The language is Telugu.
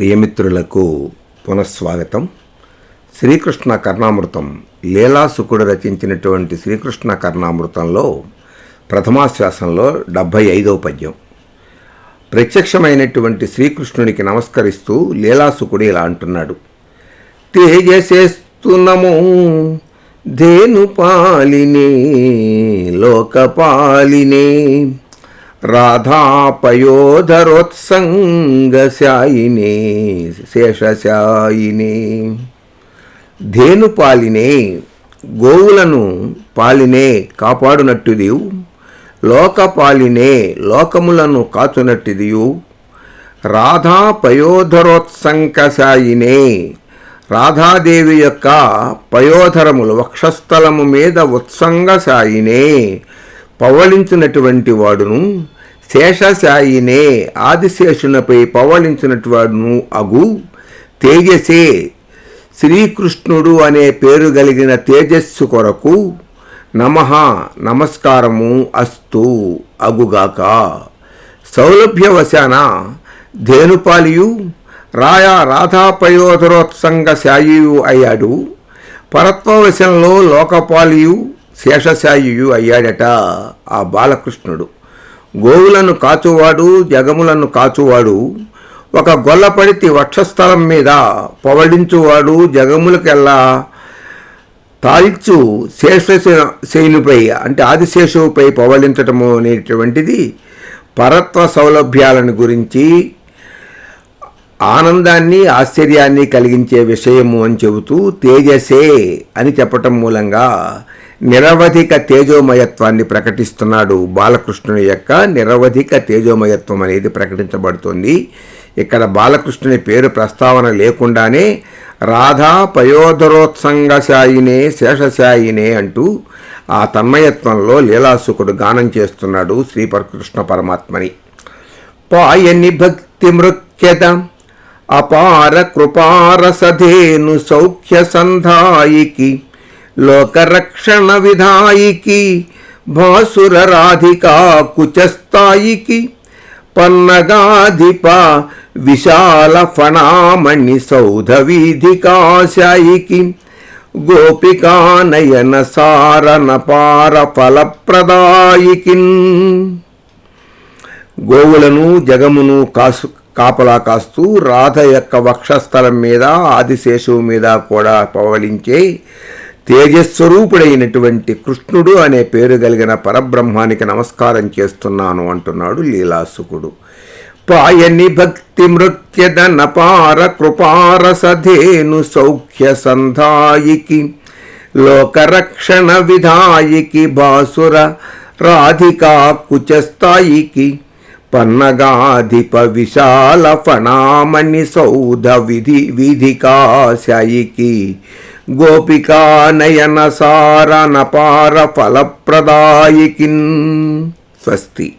ప్రియమిత్రులకు పునఃస్వాగతం. శ్రీకృష్ణ కర్ణామృతం లీలాసుకుడు రచించినటువంటి శ్రీకృష్ణ కర్ణామృతంలో ప్రథమాశ్వాసంలో డెబ్భై ఐదవ పద్యం. ప్రత్యక్షమైనటువంటి శ్రీకృష్ణునికి నమస్కరిస్తూ లీలాసుకుడు ఇలా అంటున్నాడు. తేజసేస్తునము ధేనుపాలినే లోకపాలినే రాధాపయోధరోత్సంగశాయినే శేషశాయినే. ధేనుపాలినే గోవులను పాలినే కాపాడునట్టుదియు. లోకపాలినే లోకములను కాచునట్టుదియు. రాధాపయోధరోత్సంకశాయినే రాధాదేవి యొక్క పయోధరములు వక్షస్థలము మీద ఉత్సంగశాయినే. పవళించినటువంటి వాడును. శేషశాయినే ఆదిశేషునిపై పవళించినటు వాడును అగు. తేజసే శ్రీకృష్ణుడు అనే పేరు కలిగిన తేజస్సు కొరకు నమ నమస్కారము అస్తు అగుగాక. సౌలభ్యవశాన ధేనుపాలియు రాయా రాధాపయోధరోత్సంగ శాయియు అయ్యాడు. పరత్వవశంలో లోకపాలియు శేషశాయియు అయ్యాడట ఆ బాలకృష్ణుడు. గోవులను కాచువాడు జగములను కాచువాడు ఒక గొల్లపడితి వక్షస్థలం మీద పవళించువాడు జగములకెల్లా తాల్చు శేషశైలుపై అంటే ఆదిశేషువుపై పవళించటము అనేటువంటిది పరత్వ సౌలభ్యాలను గురించి ఆనందాన్ని ఆశ్చర్యాన్ని కలిగించే విషయము అని చెబుతూ తేజసే అని చెప్పటం మూలంగా నిరవధిక తేజోమయత్వాన్ని ప్రకటిస్తున్నాడు బాలకృష్ణుని యొక్క నిరవధిక తేజోమయత్వం అనేది ప్రకటించబడుతుంది. ఇక్కడ బాలకృష్ణుని పేరు ప్రస్తావన లేకుండానే రాధా పయోధరోత్సంగశాయినే శేషశాయినే అంటూ ఆ తన్మయత్వంలో లీలాసుకుడు గానం చేస్తున్నాడు శ్రీపరకృష్ణ పరమాత్మని. పాయని భక్తి మృక్యత అపార కృపారసధేను సౌఖ్య సంధాయికి లోకరక్షణ విధాయికి భాసుర రాధికా కుచస్థాయికి పన్నగాధిప విశాల ఫణామణి సౌధ వీధికాశాయికి గోపికానయన సారణ పార ఫలప్రదాయికిన్ గోవులను జగమును కాసు కాపలా కాస్తూ రాధ యొక్క వక్షస్థలం మీద ఆదిశేషువు మీద కూడా పవలించే తేజస్వరూపుడైనటువంటి కృష్ణుడు అనే పేరు కలిగిన పరబ్రహ్మానికి నమస్కారం చేస్తున్నాను అంటున్నాడు లీలాసుకుడు. పాయని భక్తి మృత్యద నపార కృపారసధేను సౌఖ్య సంధాయికి లోకరక్షణ విధాయికి బాసుర రాధికా కుచస్థాయికి పన్నగాధిప విశాల ఫణామణి సౌధ విధి విధికాశాయికి. గోపికా నయన సార ఫలప్రదాయికిన్. స్వస్తి.